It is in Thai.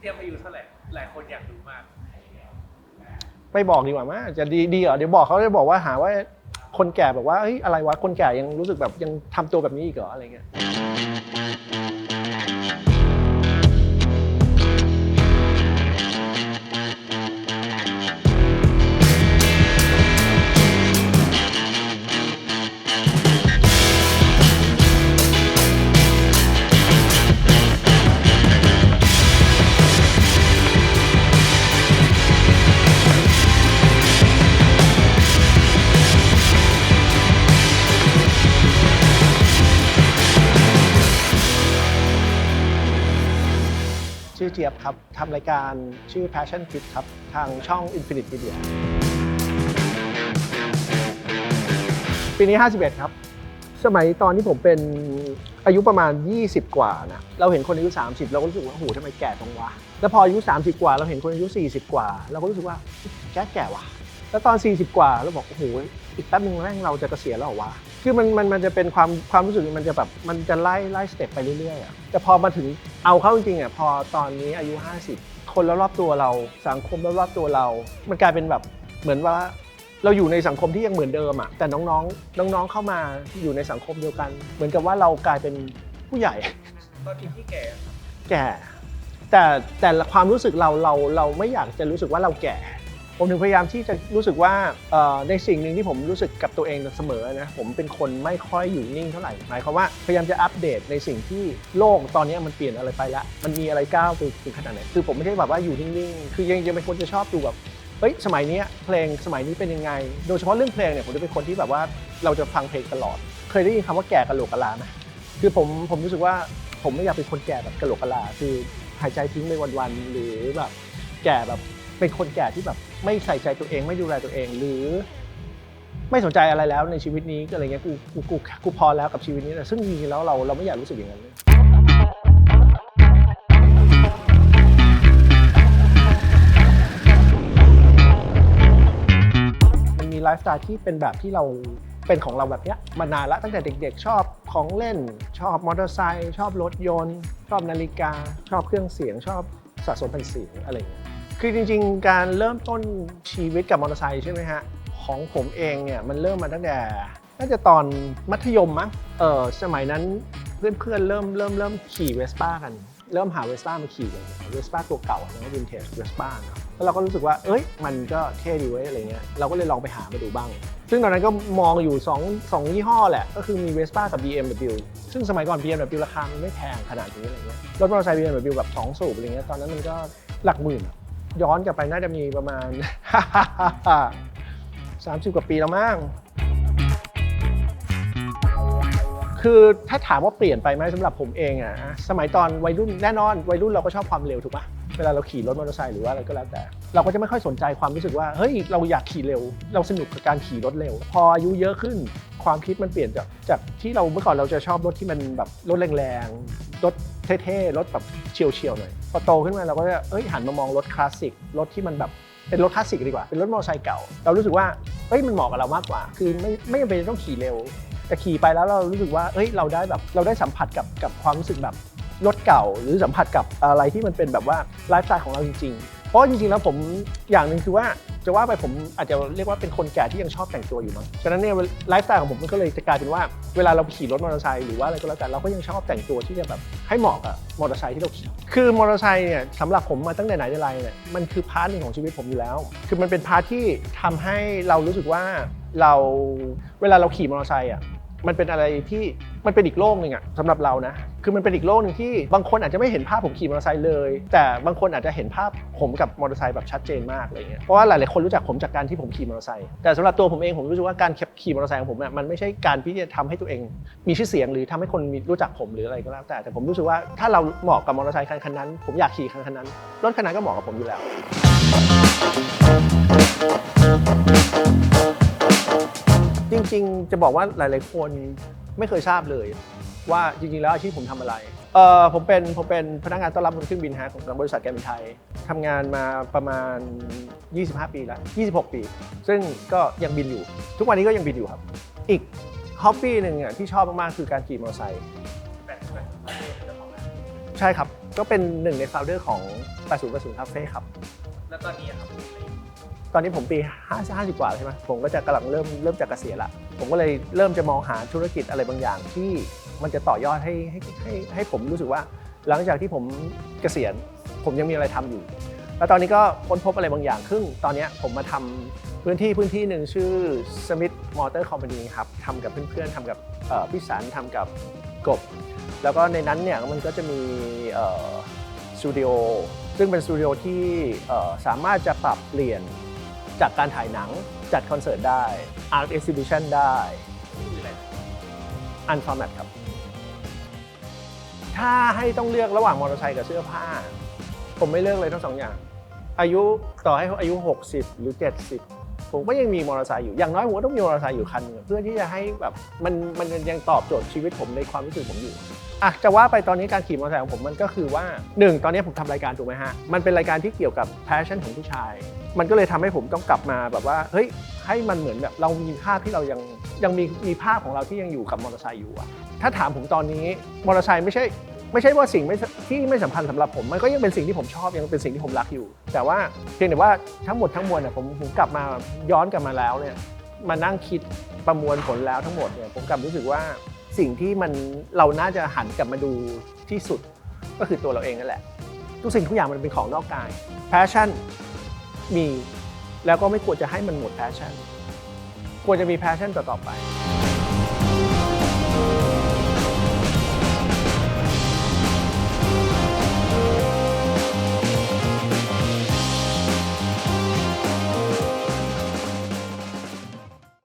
เตรียมอายุเท่าไหร่หลายคนอยากรู้มากไปบอกดีกว่ามั้ยจะดีดีเหรอเดี๋ยวบอกเขาจะบอกว่าหาว่าคนแก่แบบว่าเฮ้ยอะไรวะคนแก่ยังรู้สึกแบบยังทำตัวแบบนี้อีกเหรออะไรเงี้ย อเจี๊ยบครับทำรายการชื่อ Passion Fit ครับ ทางช่อง Infinite Media ปีนี้ 51 ครับ สมัยตอนที่ผมเป็นอายุประมาณ 20 กว่านะเราเห็นคนอายุ 30 เราก็รู้สึกว่าโอ้โหทำไมแก่จังวะ แล้วพออายุ 30 กว่า เราเห็นคนอายุ 40 กว่า เราก็รู้สึกว่าแก่แก่วะแล้วตอน 40 กว่าเราบอกโอ้โหอีกแป๊บนึงแม่งเราจะเกษียณแล้วเหรอวะ คือมันมันมันจะเป็นความความรู้สึกมันจะแบบมันจะไล่ไล่สเต็ปไปเรื่อยๆอะแต่พอมาถึงเอาเข้าจริงๆอะพอตอนนี้อายุ 50 คนรอบๆตัวเรา สังคมรอบๆตัวเรา มันกลายเป็นแบบเหมือนว่าเราอยู่ในสังคมที่ยังเหมือนเดิมอะแต่น้องๆ น้องๆเข้ามาอยู่ในสังคมเดียวกัน เหมือนกับว่าเรากลายเป็นผู้ใหญ่ตอนนี้ที่แก่ครับแก่ แต่แต่ละความรู้สึกเราเราเราไม่อยากจะรู้สึกว่าเราแก่ ผมถึงพยายามที่จะรู้สึกว่าในสิ่งหนึ่งที่ผมรู้สึกกับตัวเองเสมอนะผมเป็นคนไม่ค่อยอยู่นิ่งเท่าไหร่หมายความว่าพยายามจะอัปเดตในสิ่งที่โลกตอนนี้มันเปลี่ยนอะไรไปละมันมีอะไรก้าวไปถึงขนาดไหนคือผมไม่ใช่แบบว่าอยู่นิ่งๆ คือยังยังเป็นคนจะชอบดูแบบเฮ้ยสมัยนี้เพลงสมัยนี้เป็นยังไง โดยเฉพาะเรื่องเพลงเนี่ยผมจะเป็นคนที่แบบว่าเราจะฟังเพลงตลอด เคยได้ยินคำว่าแก่กะโหลกกะลาไหมคือผมผมรู้สึกว่าผมไม่อยากเป็นคนแก่แบบกะโหลกกะลาคือหายใจทิ้งไปวันๆหรือแบบแก่แบบเป็นคนแก่ที่แบบ ไม่ใส่ใจตัวเองไม่ดูแลตัวเองหรือ ไม่สนใจอะไรแล้วในชีวิตนี้ก็อะไรเงี้ยกูกูกูกูพอแล้วกับชีวิตนี้แต่ซึ่งจริงๆแล้วเราเราไม่อยากรู้สึกอย่างนั้นเลยมันมีไลฟ์สไตล์ที่เป็นแบบที่เราเป็นของเราแบบเนี้ยมานานละตั้งแต่เด็ก ๆ ชอบของเล่น ชอบมอเตอร์ไซค์ชอบรถยนต์ ชอบนาฬิกา ชอบเครื่องเสียง ชอบสะสมแผ่นเสียงอะไรอย่างเงี้ย คือจริงๆ การเริ่มต้นชีวิตกับมอเตอร์ไซค์ใช่ไหมฮะ ของผมเองเนี่ยมันเริ่มมาตั้งแต่น่าจะตอนมัธยมมั้งเออสมัยนั้นเพื่อนๆเริ่มเริ่มเริ่มขี่เวสป้ากัน เริ่มหาเวสป้ามาขี่กันเวสป้าตัวเก่านะวินเทจเวสป้านะแล้วเราก็รู้สึกว่า เอ้ย มันก็เท่ดีเว้ยอะไรเงี้ยเราก็เลยลองไปหามาดูบ้าง ซึ่งตอนนั้นก็มองอยู่2 2ยี่ห้อแหละ ก็คือมี Vespa กับ BMW ซึ่งสมัยก่อน BMW ราคามันไม่แพงขนาดนี้อะไรเงี้ยรถมอเตอร์ไซค์ BMW แบบ2สูบอะไรเงี้ยตอนนั้นมันก็หลักหมื่นอะ ย้อนกลับไปน่าจะมีประมาณ 30 กว่าปีแล้วมั้งคือถ้าถามว่าเปลี่ยนไปไหมสำหรับผมเองอะสมัยตอนวัยรุ่นแน่นอน วัยรุ่นเราก็ชอบความเร็วถูกปะเวลาเราขี่รถมอเตอร์ไซค์หรือว่าอะไรก็แล้วแต่ เราก็จะไม่ค่อยสนใจความรู้สึกว่าเฮ้ยเราอยากขี่เร็ว เราสนุกกับการขี่รถเร็ว พออายุเยอะขึ้น ความคิดมันเปลี่ยนจากจากที่เราเมื่อก่อนเราจะชอบรถที่มันแบบรถแรงๆรถ เท่ๆ รถแบบเฉียวๆหน่อยพอโตขึ้นมาเราก็จะเอ้ยหันมามองรถคลาสสิกรถที่มันแบบเป็นรถคลาสสิกดีกว่า เป็นรถมอเตอร์ไซค์เก่า เรารู้สึกว่าเฮ้ยมันเหมาะกับเรามากกว่า คือไม่ไม่จำเป็นต้องขี่เร็ว แต่ขี่ไปแล้วเรารู้สึกว่าเอ้ยเราได้แบบเราได้สัมผัสกับกับความรู้สึกแบบรถเก่า หรือสัมผัสกับอะไรที่มันเป็นแบบว่าไลฟ์สไตล์ของเราจริงๆ เพราะจริงๆแล้วผมอย่างหนึ่งคือว่า จะว่าไปผมอาจจะเรียกว่าเป็นคนแก่ที่ยังชอบแต่งตัวอยู่มั้งฉะนั้นเนี่ยไลฟ์สไตล์ของผมมันก็เลยจะกลายเป็นว่าเวลาเราขี่รถมอเตอร์ไซค์หรือว่าอะไรก็แล้วแต่เราก็ยังชอบแต่งตัวที่จะแบบให้เหมาะกับมอเตอร์ไซค์ที่เราขี่คือมอเตอร์ไซค์เนี่ยสำหรับผมมาตั้งแต่ไหนแต่ไรเนี่ยมันคือพาร์ทหนึ่งของชีวิตผมอยู่แล้ว คือมันเป็นพาร์ทที่ทำให้เรารู้สึกว่าเราเวลาเราขี่มอเตอร์ไซค์อะมันเป็นอะไรที่ มันเป็นอีกโลกหนึ่งอะสำหรับเรานะ คือมันเป็นอีกโลกหนึ่งที่บางคนอาจจะไม่เห็นภาพผมขี่มอเตอร์ไซค์เลย แต่บางคนอาจจะเห็นภาพผมกับมอเตอร์ไซค์แบบชัดเจนมากอะไรเงี้ยเพราะว่าหลายๆคนรู้จักผมจากการที่ผมขี่มอเตอร์ไซค์แต่สำหรับตัวผมเองผมรู้สึกว่าการขี่มอเตอร์ไซค์ของผมเนี่ยมันไม่ใช่การที่จะทำให้ตัวเอง มีชื่อเสียงหรือทำให้คนรู้จักผมหรืออะไรก็แล้วแต่แต่ผมรู้สึกว่าถ้าเราเหมาะกับมอเตอร์ไซค์คันนั้น ผมอยากขี่คันนั้นรถคันนั้นก็เหมาะกับผมอยู่แล้ว จริงๆ จะบอกว่าหลาย ๆ คน ไม่เคยทราบเลย ว่าจริงๆ แล้วอาชีพผมทำอะไรเออผมเป็นผมเป็นพนักงานต้อนรับบนเครื่องบินฮะของบริษัทการบินไทยทำงานมาประมาณ 25 ปีแล้ว 26 ปี ซึ่งก็ยังบินอยู่ ทุกวันนี้ก็ยังบินอยู่ครับ อีกฮ็อบบี้หนึ่งอะที่ชอบมากๆคือการขี่มอเตอร์ไซค์แบบแบบประเทศเจ้าของร้านใช่ครับ ก็เป็นหนึ่งในโฟลเดอร์ของ 8080 Cafe ครับ แล้วตอนนี้อะครับมีอะไรอยู่ตอนนี้ผมปี 50 50 กว่าแล้วใช่ไหมผมก็จะกำลังเริ่มเริ่มจะเกษียณละ ผมก็เลยเริ่มจะมองหาธุรกิจอะไรบางอย่างที่มันจะต่อยอดให้ให้ให้ให้ผมรู้สึกว่า หลังจากที่ผมเกษียณผมยังมีอะไรทำอยู่ แล้วตอนนี้ก็ค้นพบอะไรบางอย่างซึ่งตอนนี้ผมมาทำพื้นที่พื้นที่หนึ่งชื่อ Smith Motor Company ครับทำกับเพื่อนๆทำกับพี่สันทำกับกบ แล้วก็ในนั้นเนี่ยมันก็จะมีสตูดิโอซึ่งเป็นสตูดิโอที่สามารถจะปรับเปลี่ยน จากการถ่ายหนังจัดคอนเสิร์ตได้ Art Exhibition ได้อันฟอร์แมตครับ ถ้าให้ต้องเลือกระหว่างมอเตอร์ไซค์กับเสื้อผ้า ผมไม่เลือกเลยทั้งสองอย่าง อายุต่อให้อายุ 60 หรือ 70 ผมก็ยังมีมอเตอร์ไซค์อยู่อย่างน้อยผมก็ต้องมีมอเตอร์ไซค์อยู่คันหนึงเพื่อที่จะให้แบบมันมันยังตอบโจทย์ชีวิตผมในความรู้สึกผมอยู่อะจะว่าไปตอนนี้การขี่มอเตอร์ไซค์ของผมมันก็คือว่าหนึ่งตอนนี้ผมทำรายการถูกไหมฮะ มันเป็นรายการที่เกี่ยวกับ passion ของผู้ชาย มันก็เลยทำให้ผมต้องกลับมาแบบว่าเฮ้ยให้มันเหมือนแบบเรามีภาพที่เรายังยังมีมีภาพของเราที่ยังอยู่กับมอเตอร์ไซค์อยู่อะถ้าถามผมตอนนี้มอเตอร์ไซค์ไม่ใช่ ไม่ใช่ว่าสิ่งไม่ที่ไม่สำคัญสำหรับผม มันก็ยังเป็นสิ่งที่ผมชอบยังเป็นสิ่งที่ผมรักอยู่ แต่ว่าเพียงแต่ว่าทั้งหมดทั้งมวลเนี่ยผมผมกลับมาย้อนกลับมาแล้วเนี่ยมานั่งคิดประมวลผลแล้วทั้งหมดเนี่ยผมกลับรู้สึกว่าสิ่งที่มันเราน่าจะหันกลับมาดูที่สุดก็คือตัวเราเองนั่นแหละ ทุกสิ่งทุกอย่างมันเป็นของนอกกาย passion มี แล้วก็ไม่ควรจะให้มันหมดแพชชั่น ควรจะมีแพชชั่นต่อๆไป